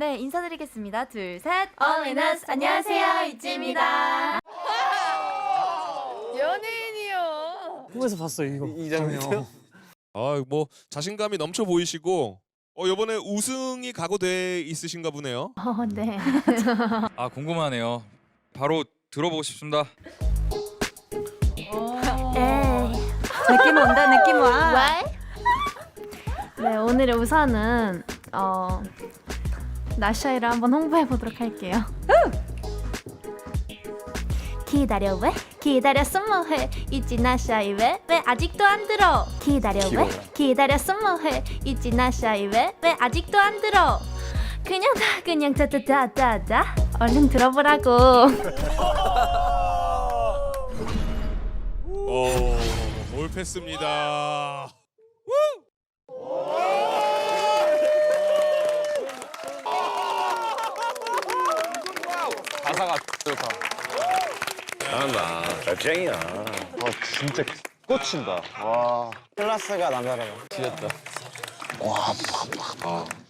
네, 인사드리겠습니다. 둘, 셋. 어메너스 안녕하세요 이지입니다. 연예인이요. 꿈에서 봤어 이거. 이 장면이요? 아, 뭐 자신감이 넘쳐 보이시고 어, 이번에 우승이 각오돼 있으신가 보네요. 어, 네. 아 궁금하네요. 바로 들어보고 싶습니다. 느낌 온다, 느낌 와. 왜? 네, 오늘의 우선은 어 나샤이를 한번 홍보해 보도록 할게요. 기다려 왜? 기다렸어 뭐해? 있지 나샤이 왜? 왜 아직도 안 들어? 기다려 왜? 기다렸어 뭐해? 있지 나샤이 왜? 왜 아직도 안 들어? 그냥 다 그냥 다다다다다 얼른 들어보라고. 오, 올 패스입니다. 가사가 좋다. 잘한다. 잘쟁이야. 아 진짜 꽂힌다. 와. 클라스가 남다르다. 지렸다.